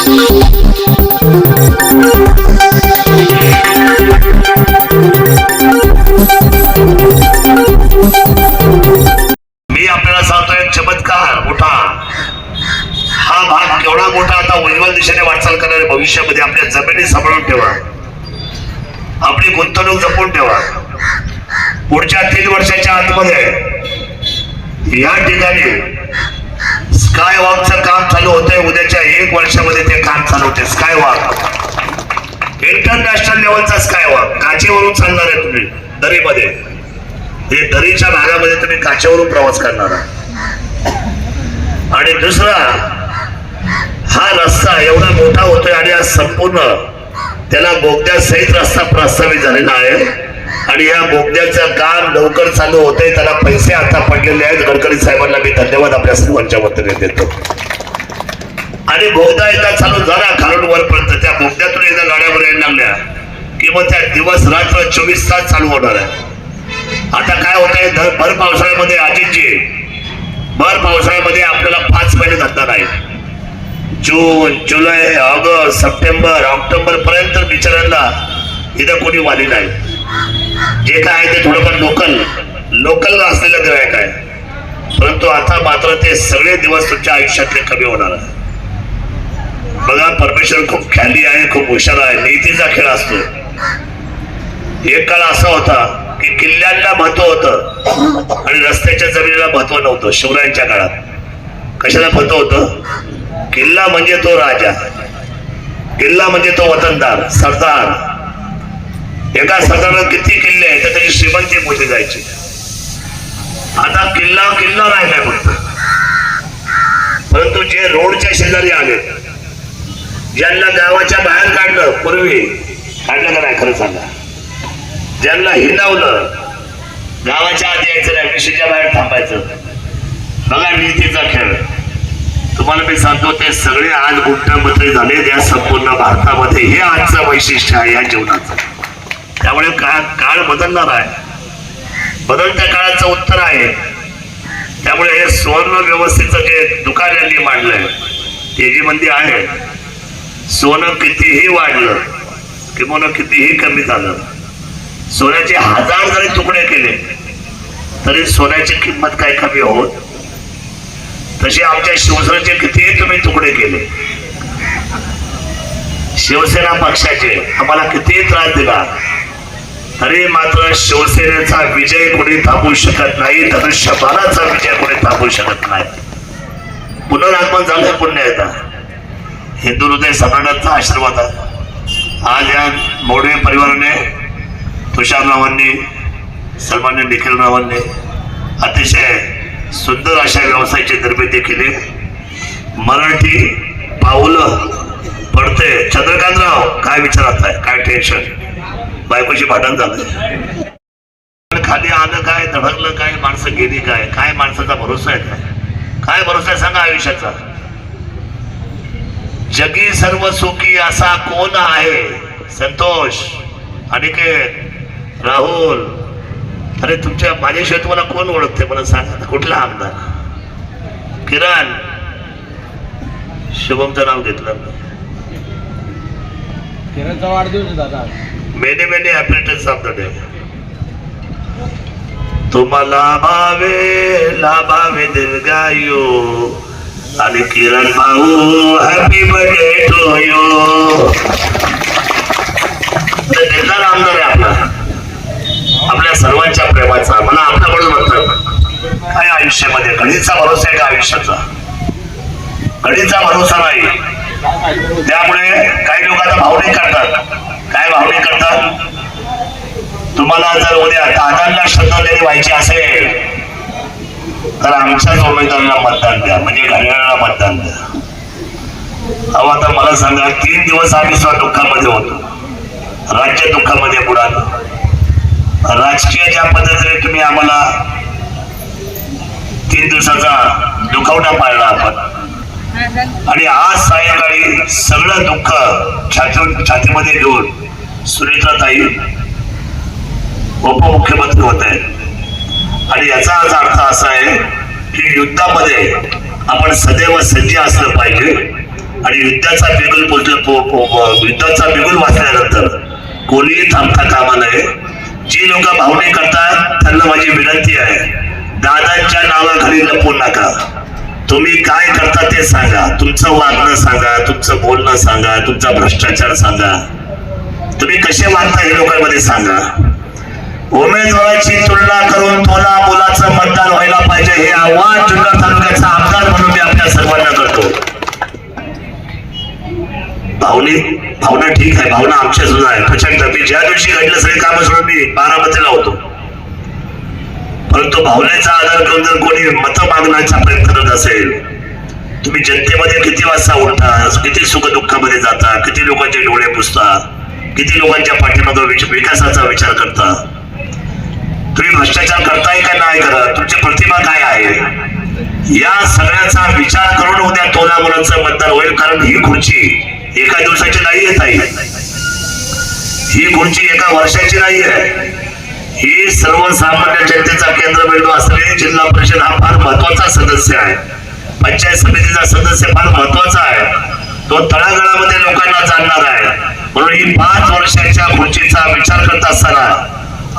मी आपल्याला सांगतोय चमत्कार मोठा. हा भाग केवढा मोठा आता उज्ज्वल दिशेने वाटचाल करणारे भविष्यामध्ये आपल्या जमिनी सांभाळून ठेवा. आपली गुंतवणूक जपून ठेवा. पुढच्या तीन वर्षाच्या आतमध्ये या ठिकाणी स्काय वॉकचं काम चालू होतंय? उद्याच्या एक वर्षामध्ये ते काम चालू होते स्काय वॉक इंटरनॅशनल लेवलचा स्काय वॉक काचेवरून चालणार आहे तुम्ही दरीमध्ये. हे दरीच्या भागामध्ये तुम्ही काचेवरून प्रवास करणार आहात. आणि दुसरा हा रस्ता एवढा मोठा होतोय आणि आज संपूर्ण त्याला बोगद्यासहित रस्ता प्रस्तावित झालेला आहे. आणि या बोगद्याचं काम लवकर चालू होतंय त्याला पैसे आता पडलेले आहेत. गडकरी साहेबांना मी धन्यवाद आपल्या सर्वांच्या वतीने देतो. आणि बोगदा एकदा चालू झाला खालून वरपर्यंत. त्या बोगद्यातून एकदा गाड्यावर यायला लागल्या. की मग त्या दिवस रात्र चोवीस तास चालू होणार आहे. आता काय होतंय आहे भर पावसाळ्यामध्ये अजितजी भर पावसाळ्यामध्ये आपल्याला पाच महिने धरणार नाही जून जुलै ऑगस्ट सप्टेंबर ऑक्टोबर पर्यंत बिचाऱ्यांना इथं कोणी वाली नाही. जे काय आहे ते थोडंफार लोकल लोकल असलेलं गिरायक आहे. परंतु आता मात्र ते सगळे दिवस तुमच्या आयुष्यातले कमी होणार आहे बघा परमेश्वर खूप ख्याली आहे खूप हुशार आहे नीतीचा खेळ असतो. एक काळ असा होता की किल्ल्यांना महत्त्व होतं आणि रस्त्याच्या जमिनीला महत्त्व नव्हतं शिवरायांच्या काळात. कशाला महत्त्व होतं? किल्ला म्हणजे तो राजा. किल्ला म्हणजे तो वतनदार सरदार. एका सरदाराला किती किल्ले आहेत तर त्याची श्रीमंती मोठी जायची. आता किल्ला किल्ला राहिलाय फक्त. परंतु जे रोडच्या शेजारी आले ज्यांना गावाच्या बाहेर काढलं पूर्वी काढलं का नाही खरं सांगा? ज्यांना हिंडावलं गावाच्या आधी यायचं नाही विषयच्या बाहेर थांबायचं. बघा नीतीचा खेळ. तुम्हाला मी सांगतो ते सगळे आज गुंठामंत्री झाले या संपूर्ण भारतामध्ये. हे आजचं वैशिष्ट्य आहे या जीवनाचं. त्यामुळे काळ काळ बदलणार आहे. बदलत्या काळाचं उत्तर आहे. त्यामुळे हे सुवर्ण व्यवस्थेचं जे दुकान यांनी मांडलंय तेजीमंदी आहे सोनं कितीही वाढलं किंवा कितीही कमी झालं सोन्याचे हजार जरी तुकडे केले तरी सोन्याची किंमत काय कमी होत तशी आमच्या शिवसेनेचे कितीही तुम्ही तुकडे केले शिवसेना पक्षाचे आम्हाला कितीही त्रास दिला अरे मात्र शिवसेनेचा विजय कोणी थांबवू शकत नाही धनुष्यबाणाचा विजय कोणी थांबवू शकत नाही. पुनरागमन झालं पुण्य येतात हिंदू हृदय सम्राटांचा आशीर्वाद आज या मोडवे परिवाराने तुषाररावांनी सन्मान्य निखिलरावांनी अतिशय सुंदर अशा व्यवसायाची निर्मिती केली. मराठी पाऊलं पडते. चंद्रकांतराव काय विचारत आहे? काय टेन्शन बायकोशी भांडण झालं. खाली आलं काय धडकलं काय माणसं गेली काय काय माणसाचा भरोसा आहे काय काय भरोसा आहे सांगा आयुष्याचा. जगी सर्व सुखी असा कोण आहे? संतोष अनिकेत राहुल. अरे तुमच्या माझ्याशिवाय तुम्हाला कोण ओळखते मला सांगा कुठला आमदार? किरण. शुभमचं नाव घेतलं. किरणचा वाढदिवस दादा मेने मेने हॅपीनेस of the devil. तुम्हाला भावे लाभावे दीर्घायू। आणि किरण भाऊ हॅपी बर्थडे टू यू निर्धार आमदार आहे आपला. आपल्या सर्वांच्या प्रेमाचा मला आपल्याकडून म्हणतात. काय आयुष्यामध्ये? घडीचा भरोसा आहे का आयुष्याचा? घडीचा भरोसा नाही. त्यामुळे काही लोक आता भावनिक करतात. काय भावनिक करतात? तुम्हाला जर उद्या दादांना श्रद्धांजली व्हायची असेल तर आमच्याच उमेदवारांना मतदान द्या म्हणजे घड्याळाला मतदान द्या. अहो आता मला सांगा तीन दिवस आम्ही सुद्धा दुःखामध्ये होतो. राज्य दुःखामध्ये बुडालो. राजकीय ज्या पद्धतीने तुम्ही आम्हाला तीन दिवसाचा दुखवटा पाळला आपण आणि आज सायंकाळी सगळं दुःख छाती छातीमध्ये घेऊन सुनेत्रा ताई उपमुख्यमंत्री होत. आहेत आणि याचा अर्थ असा आहे की युद्धामध्ये आपण सदैव सज्ज असलं पाहिजे. आणि युद्धाचा बिगुल युद्धाचा बिगुल वाचल्यानंतर कोणीही थांबता कामा नये. जी लोक भावने करतात त्यांना माझी विनंती आहे दादांच्या नावाखाली लपवू नका. तुम्ही काय करता ते सांगा. तुमचं वागणं सांगा तुमचं बोलणं सांगा तुमचा भ्रष्टाचार सांगा. तुम्ही कसे वागता हे लोकांमध्ये सांगा. उमेदवाराची तुलना करून तोला मुलाचं मतदान व्हायला पाहिजे हे आव्हान जुन्नर तालुक्याचा आमदार म्हणून मी आपल्या सर्वांना करतो. भावने भावना ठीक आहे भावना आमच्या सुद्धा आहे प्रचंड. मी ज्या दिवशी घडलं सगळे काम सोडून मी बारामतीला होतो. परंतु भावनेचा आधार करून जर कोणी मतं मागण्याचा प्रयत्न करत असेल तुम्ही जनतेमध्ये किती वाजता उठता किती सुखदुःखामध्ये जाता किती लोकांचे डोळे पुसता किती लोकांच्या पाठीमागं विकासाचा विचार करता? तुम्ही भ्रष्टाचार करताय का नाही करत? तुमची प्रतिभा काय आहे? या सगळ्याचा विचार करून उद्या तोला मुलांचं मतदान होईल कारण ही खुर्ची एका दिवसाची नाही येत आहे ही खुर्ची एका वर्षाची नाही आहे ही सर्वसामान्य जनतेचा केंद्रबिंदू असलेली जिल्हा परिषद हा फार महत्त्वाचा सदस्य आहे. पंचायत समितीचा सदस्य फार महत्त्वाचा आहे. तो तळागाळामध्ये लोकांना जाणणार आहे. म्हणून ही पाच वर्षाच्या खुर्चीचा विचार करत असताना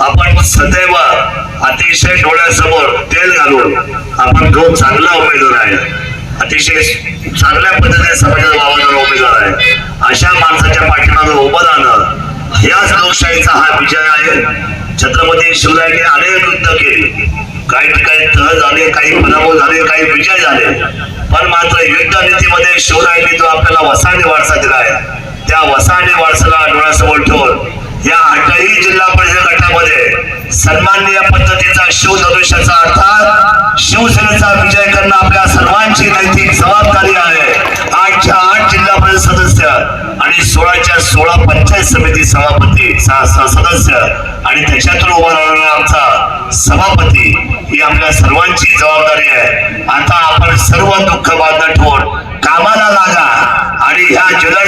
आपण सदैव अतिशय डोळ्यासमोर तेल घालून आपण जो चांगला उमेदवार आहे. अतिशय चांगल्या पद्धतीने समाजाला वावरणारा उमेदवार आहे. अशा माणसाच्या पाठीमागे उभं राहणं ह्याच लोकशाहीचा हा विजय आहे. छत्रपती शिवरायांनी अनेक युद्ध केले. काही ठिकाणी तह झाले काही पराभव झाले काही विजय झाले. पण मात्र युद्ध नीतीमध्ये शिवरायांनी जो आपल्याला वसाने वारसा दिला आहे त्या वसाने माणसाला डोळ्यासमोर ठेवून या आठही जिल्हा परिषद गटामध्ये सन्माननीय पद्धतीचा शिवधनुष्याचा अर्थात शिवसेनेचा विजय करणं आपल्या सर्वांची नैतिक जबाबदारी आहे. आठच्या आठ जिल्हा परिषद सदस्य आणि सोळाच्या सोळा पंचायत समिती सभापती सदस्य आणि त्याच्यातून उभा राहणारा आमचा सभापती ही आपल्या सर्वांची जबाबदारी आहे. आता आपण सर्व दुःख बांधणं ठेवून कामाला लागा आणि ह्या जिल्हा